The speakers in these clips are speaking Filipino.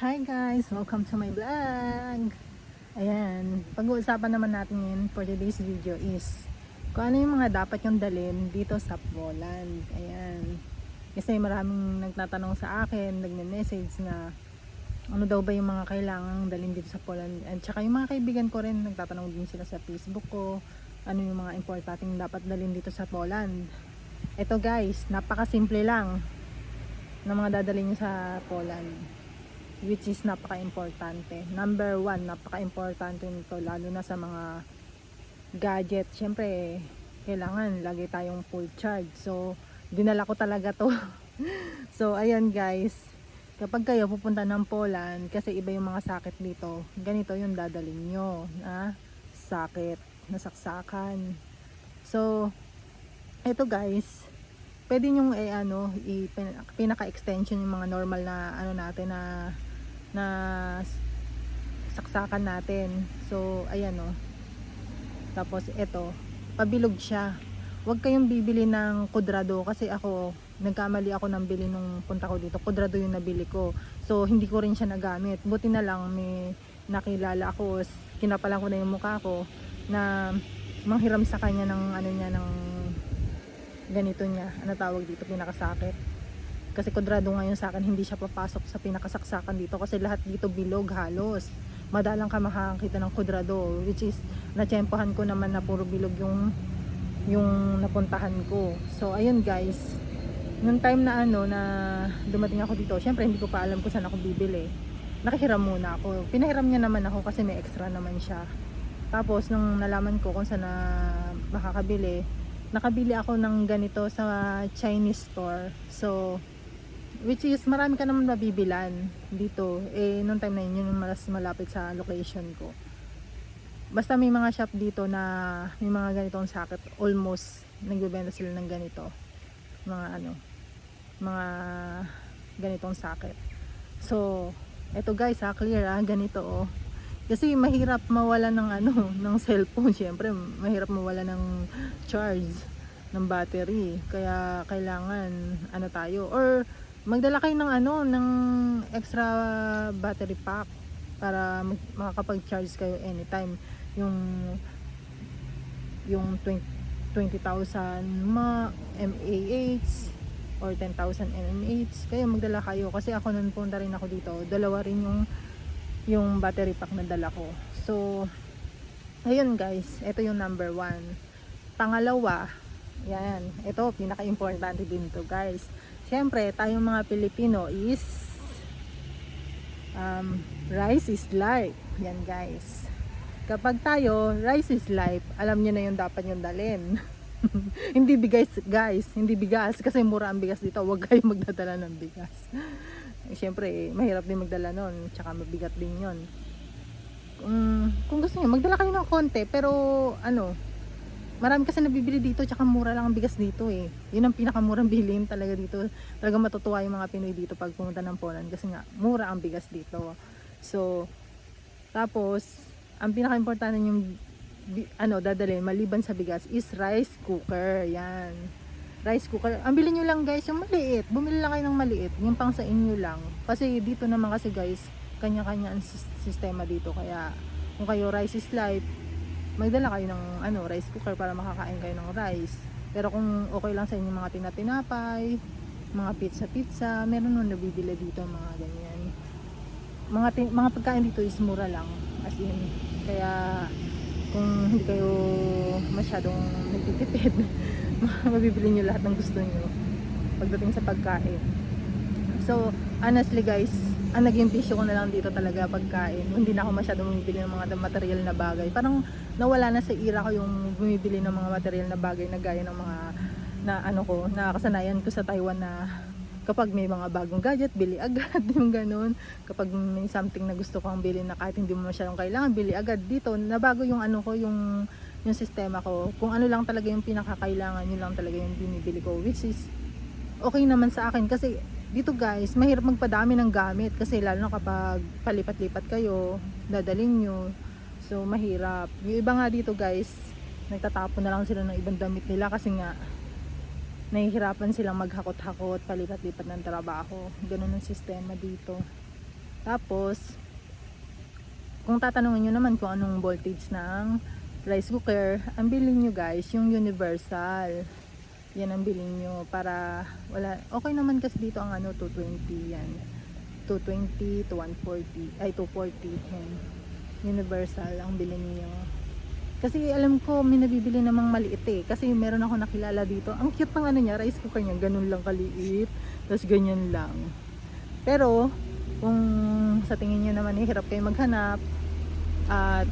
Hi guys! Welcome to my vlog! Ayan, pag-uusapan naman natin ngayon for today's video is kung ano yung mga dapat yung dalhin dito sa Poland. Ayan. Kasi maraming nagtatanong sa akin, nagme-message na ano daw ba yung mga kailangang dalhin dito sa Poland. At saka yung mga kaibigan ko rin, nagtatanong din sila sa Facebook ko, ano yung mga importanteng dapat dalhin dito sa Poland. Ito guys, napakasimple lang ng mga dadalhin nyo sa Poland which is napaka-importante. Number one, napaka-importante nito lalo na sa mga gadget. Siyempre, kailangan lagi tayong full charge. So, dinala ko talaga to. so, ayan guys. Kapag kayo pupunta ng Poland, kasi iba yung mga sakit dito, ganito yung dadalhin nyo. Na sakit, nasaksakan. So, ito guys, pwede nyong eh, ano, pinaka-extension yung mga normal na ano natin na na saksakan natin. So, ayan o. Tapos, ito, pabilog siya. Huwag kayong bibili ng kudrado kasi ako, nagkamali ako ng bili nung punta ko dito. Kudrado yung nabili ko. So, hindi ko rin siya nagamit. Buti na lang may nakilala ako, kinapalan ko na yung mukha ko na manghiram sa kanya ng ano niya ng ganito niya. Ano tawag dito? Pinakasakit kasi kudrado ngayon sa akin hindi siya papasok sa pinakasaksakan dito kasi lahat dito bilog halos. Madalang ka makakakita ng kudrado which is natsyempohan ko naman na puro bilog yung yung napuntahan ko. So ayun guys. Nung time na ano na dumating ako dito syempre hindi ko pa alam kung saan ako bibili. Nakihiram muna ako. Pinahiram niya naman ako kasi may extra naman siya. Tapos nung nalaman ko kung saan na makakabili nakabili ako ng ganito sa Chinese store. So which is marami ka naman mabibilan dito. Eh nung time na yun yun mas malapit sa location ko. Basta may mga shop dito na may mga ganitong sakit almost nagbebenta sila ng ganito. Mga ano mga ganitong sakit so eto guys ha clear ha ganito oh. Kasi mahirap mawala ng ano ng cellphone. Syempre mahirap mawala ng charge ng battery. Kaya kailangan ano tayo or magdala kayo ng ano ng extra battery pack para makakapag-charge kayo anytime. Yung yung 20 20,000 ma mAh or 10,000 mAh kaya magdala kayo. Kasi ako nun punta rin ako dito. Dalawa rin yung yung battery pack na dala ko. So ayun guys. Ito yung number one. Pangalawa yan. Ito pinaka importante din to guys Siyempre, tayong mga Pilipino is um, rice is life. Yan guys. Kapag tayo, rice is life, alam niyo na yung dapat yung dalhin. hindi bigas guys, hindi bigas kasi mura ang bigas dito. Huwag kayong magdadala ng bigas. Siyempre, eh, mahirap din magdala nun, tsaka mabigat din yon. Um, kung gusto niyo, magdala kayo ng konti, pero ano, marami kasi nabibili dito tsaka mura lang ang bigas dito eh. Yun ang pinakamurang bilhin talaga dito. Talaga matutuwa yung mga Pinoy dito pag pumunta ng Poland kasi nga mura ang bigas dito. So tapos ang pinaka-importante yung ano dadalhin maliban sa bigas is rice cooker. Yan. Rice cooker. Ang bilhin nyo lang guys yung maliit. Bumili lang kayo ng maliit. Yung pang sa inyo lang. Kasi dito naman kasi guys kanya-kanya ang sistema dito. Kaya kung kayo rice is life magdala kayo ng ano, rice cooker para makakain kayo ng rice. Pero kung okay lang sa inyo mga tinatinapay, mga pizza-pizza, meron nung nabibili dito mga ganyan. Mga, mga pagkain dito is mura lang. As in, kaya kung hindi kayo masyadong nagtitipid, mabibili nyo lahat ng gusto nyo pagdating sa pagkain. So, honestly guys, ang naging bisyo ko na lang dito talaga pagkain. Hindi na ako masyadong bumibili ng mga material na bagay. Parang nawala na sa ira ko yung bumibili ng mga material na bagay na gaya ng mga na ano ko, na kasanayan ko sa Taiwan na kapag may mga bagong gadget, bili agad yung ganun. Kapag may something na gusto kong bilhin na kahit hindi mo masyadong kailangan, bili agad dito. Nabago yung ano ko, yung yung sistema ko. Kung ano lang talaga yung pinakakailangan, yun lang talaga yung binibili ko. Which is okay naman sa akin kasi dito guys, mahirap magpadami ng gamit kasi lalo na kapag palipat-lipat kayo, dadaling nyo. So, mahirap. Yung iba nga dito guys, nagtatapon na lang sila ng ibang damit nila kasi nga nahihirapan silang maghakot-hakot, palipat-lipat ng trabaho. Ganun ang sistema dito. Tapos, kung tatanungin nyo naman kung anong voltage ng rice cooker, ang bilhin nyo guys, yung universal. Yan ang bilhin nyo para wala, okay naman kasi dito ang ano, 220 yan. 220 to 140, ay 240 yan. Universal ang bilhin niyo. Kasi alam ko may nabibili namang maliit eh. Kasi meron ako nakilala dito. Ang cute ng ano niya, rice cooker niya, ganun lang kaliit. Tapos ganyan lang. Pero, kung sa tingin niyo naman eh, hirap kayo maghanap at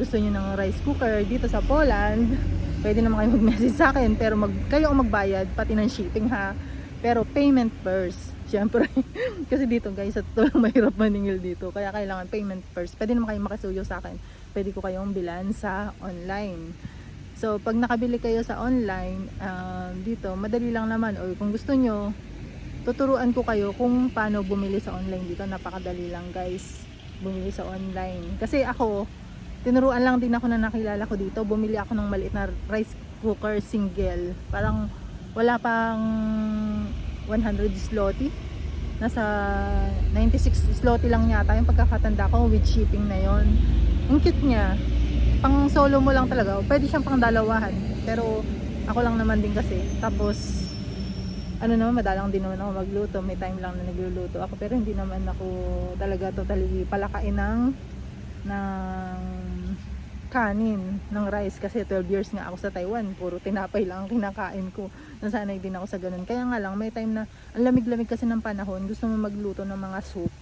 gusto niyo ng rice cooker dito sa Poland, pwede naman kayo mag-message sa akin pero mag, kayo ang magbayad pati ng shipping ha. Pero payment first. Siyempre, kasi dito guys, at ito mahirap maningil dito. Kaya kailangan payment first. Pwede naman kayo makisuyo sa akin. Pwede ko kayong bilan sa online. So, pag nakabili kayo sa online, ah, dito, madali lang naman. Or kung gusto nyo, tuturuan ko kayo kung paano bumili sa online dito. Napakadali lang guys, bumili sa online. Kasi ako, tinuruan lang din ako na nakilala ko dito. Bumili ako ng maliit na rice cooker single. Parang wala pang 100 zloty. Nasa 96 zloty lang yata yung pagkakatanda ko with shipping na yon. Ang cute niya. Pang solo mo lang talaga. Pwede siyang pang dalawahan. Pero ako lang naman din kasi. Tapos ano naman, madalang din naman ako magluto. May time lang na nagluluto ako. Pero hindi naman ako talaga totally palakain ng ng kanin ng rice kasi 12 years nga ako sa Taiwan. Puro tinapay lang ang kinakain ko. Nasanay din ako sa ganun. Kaya nga lang may time na ang lamig-lamig kasi ng panahon gusto mo magluto ng mga soup.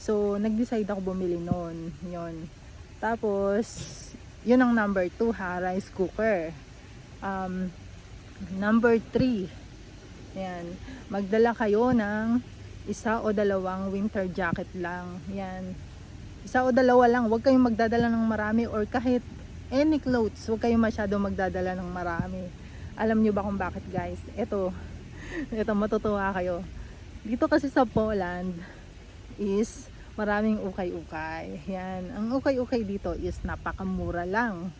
So nag-decide ako bumili noon yon tapos yun ang number 2 ha rice cooker. Um, number 3 yan. Magdala kayo ng isa o dalawang winter jacket lang. Yan isa o dalawa lang, huwag kayong magdadala ng marami or kahit any clothes, huwag kayong masyado magdadala ng marami. Alam nyo ba kung bakit guys? Ito, ito matutuwa kayo. Dito kasi sa Poland is maraming ukay-ukay. Yan, ang ukay-ukay dito is napakamura lang.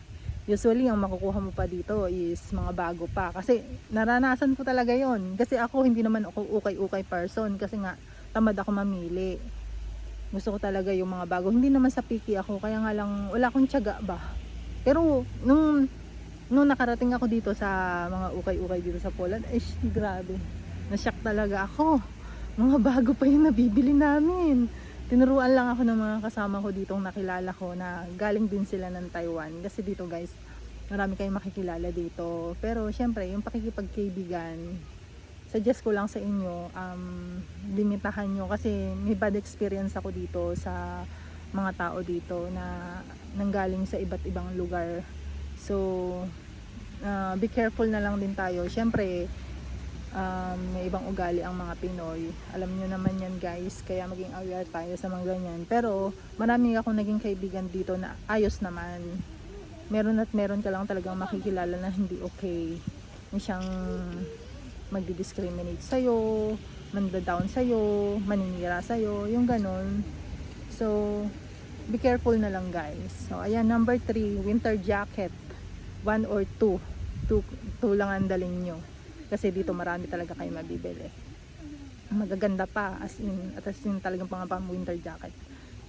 Usually, ang makukuha mo pa dito is mga bago pa. Kasi naranasan ko talaga yon Kasi ako, hindi naman ako ukay-ukay person. Kasi nga, tamad ako mamili gusto ko talaga yung mga bago. Hindi naman sa picky ako, kaya nga lang wala akong tiyaga ba. Pero nung nung nakarating ako dito sa mga ukay-ukay dito sa Poland, eh grabe. Nasyak talaga ako. Mga bago pa yung nabibili namin. Tinuruan lang ako ng mga kasama ko ditong nakilala ko na galing din sila ng Taiwan. Kasi dito guys, marami kayong makikilala dito. Pero syempre, yung pakikipagkaibigan, suggest ko lang sa inyo um, limitahan nyo kasi may bad experience ako dito sa mga tao dito na nanggaling sa iba't ibang lugar. So uh, be careful na lang din tayo. Syempre um, may ibang ugali ang mga Pinoy. Alam nyo naman yan guys kaya maging aware tayo sa mga ganyan. Pero marami akong naging kaibigan dito na ayos naman. Meron at meron ka lang talagang makikilala na hindi okay. Yung siyang magdi-discriminate sa'yo, manda-down sa'yo, maninira sa'yo, yung ganun. So, be careful na lang guys. So, ayan, number 3, winter jacket. 1 or 2. 2, 2 lang ang dalhin nyo. Kasi dito marami talaga kayo mabibili. Magaganda pa, as in, at as in talagang pang, pang winter jacket.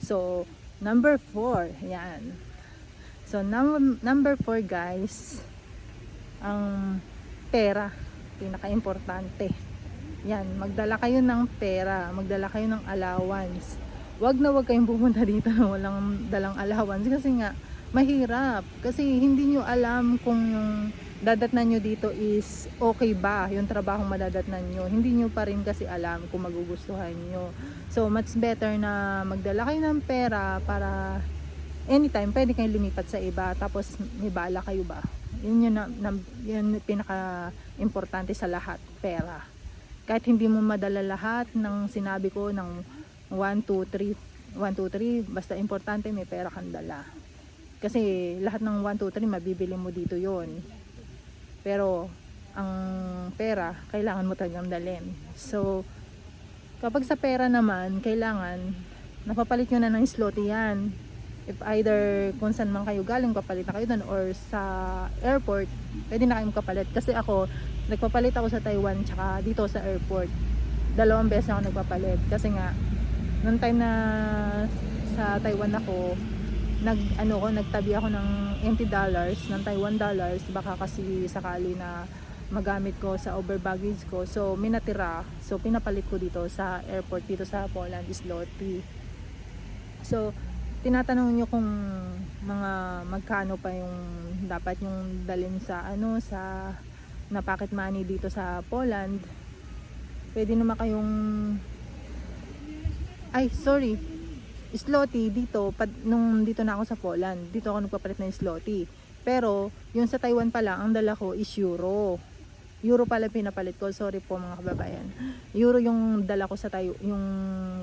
So, number 4, ayan. So, num number 4 guys, ang pera pinaka-importante. Yan, magdala kayo ng pera, magdala kayo ng allowance. Huwag na huwag kayong pumunta dito na walang dalang allowance kasi nga mahirap. Kasi hindi nyo alam kung yung dadatnan nyo dito is okay ba yung trabaho madadatnan nyo. Hindi nyo pa rin kasi alam kung magugustuhan nyo. So, much better na magdala kayo ng pera para anytime pwede kayong lumipat sa iba tapos may bala kayo ba yun yun, na, na, yun pinaka importante sa lahat pera. Kahit hindi mo madala lahat ng sinabi ko ng 1, 2, 3 1, 2, 3 basta importante may pera kang dala. Kasi lahat ng 1, 2, 3 mabibili mo dito yon pero ang pera kailangan mo talagang dalhin. So kapag sa pera naman kailangan napapalit nyo na ng slot yan if either kung saan man kayo galing papalit na kayo doon or sa airport pwede na kayong kapalit. Kasi ako nagpapalit ako sa Taiwan tsaka dito sa airport. Dalawang beses ako nagpapalit. Kasi nga Noong time na sa Taiwan ako, nag ano ko nagtabi ako ng empty dollars ng Taiwan dollars baka kasi sakali na magamit ko sa over baggage ko. So may natira. So pinapalit ko dito sa airport dito sa Poland is Lottie so tinatanong nyo kung mga magkano pa yung dapat yung dalhin sa ano sa na pocket money dito sa Poland pwede naman kayong ay sorry Slotty dito, pad, nung dito na ako sa Poland, dito ako nagpapalit ng Slotty. Pero, yung sa Taiwan pala, ang dala ko is Euro. Euro pala pinapalit ko. Sorry po mga kababayan. Euro yung dala ko sa Taiwan, yung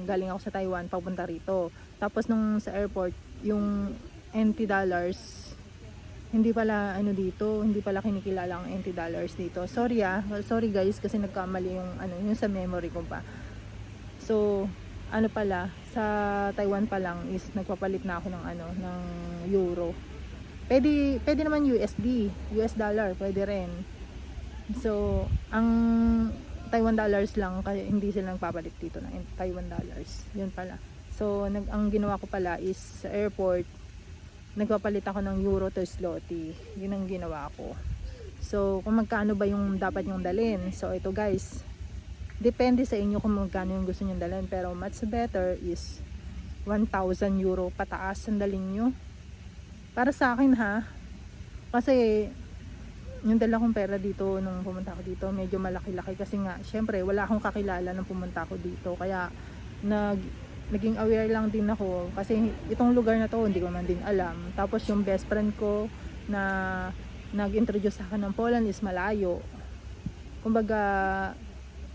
galing ako sa Taiwan papunta rito. Tapos nung sa airport, yung NT dollars, hindi pala ano dito, hindi pala kinikilala ang NT dollars dito. Sorry ah, sorry guys kasi nagkamali yung ano, yung sa memory ko pa. So, ano pala, sa Taiwan pa lang is nagpapalit na ako ng ano, ng euro. Pwede, pwede naman USD, US dollar, pwede rin. So, ang Taiwan dollars lang, kaya hindi sila nagpapalit dito ng Taiwan dollars. Yun pala. So, nag, ang ginawa ko pala is sa airport, nagpapalit ako ng euro to zloty. Yun ang ginawa ko. So, kung magkano ba yung dapat yung dalhin. So, ito guys, depende sa inyo kung magkano yung gusto nyo dalhin pero much better is 1,000 euro pataas ang dalhin nyo para sa akin ha kasi yung dala kong pera dito nung pumunta ako dito medyo malaki-laki kasi nga syempre wala akong kakilala nung pumunta ako dito kaya nag naging aware lang din ako kasi itong lugar na to hindi ko man din alam tapos yung best friend ko na nag-introduce sa akin ng Poland is malayo kumbaga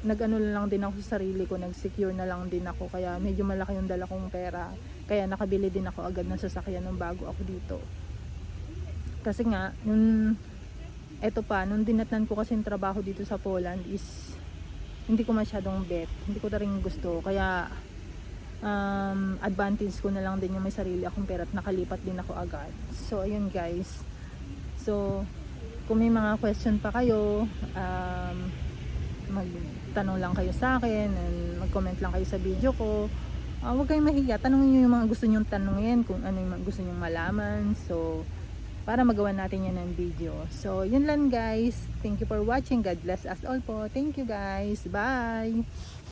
nag-ano lang din ako sa sarili ko, nag-secure na lang din ako kaya medyo malaki yung dala kong pera. Kaya nakabili din ako agad ng sasakyan nung bago ako dito. Kasi nga, nung eto pa, nung dinatnan ko kasi trabaho dito sa Poland is hindi ko masyadong bet. Hindi ko na rin gusto. Kaya um, advantage ko na lang din yung may sarili akong pera at nakalipat din ako agad. So, ayun guys. So, kung may mga question pa kayo, um, magtanong lang kayo sa akin and mag-comment lang kayo sa video ko. Uh, huwag kayong mahiya. Tanongin nyo yung mga gusto nyong tanongin, kung ano yung gusto nyong malaman. So, para magawa natin yan ng video. So, yun lang guys. Thank you for watching. God bless us all po. Thank you guys. Bye!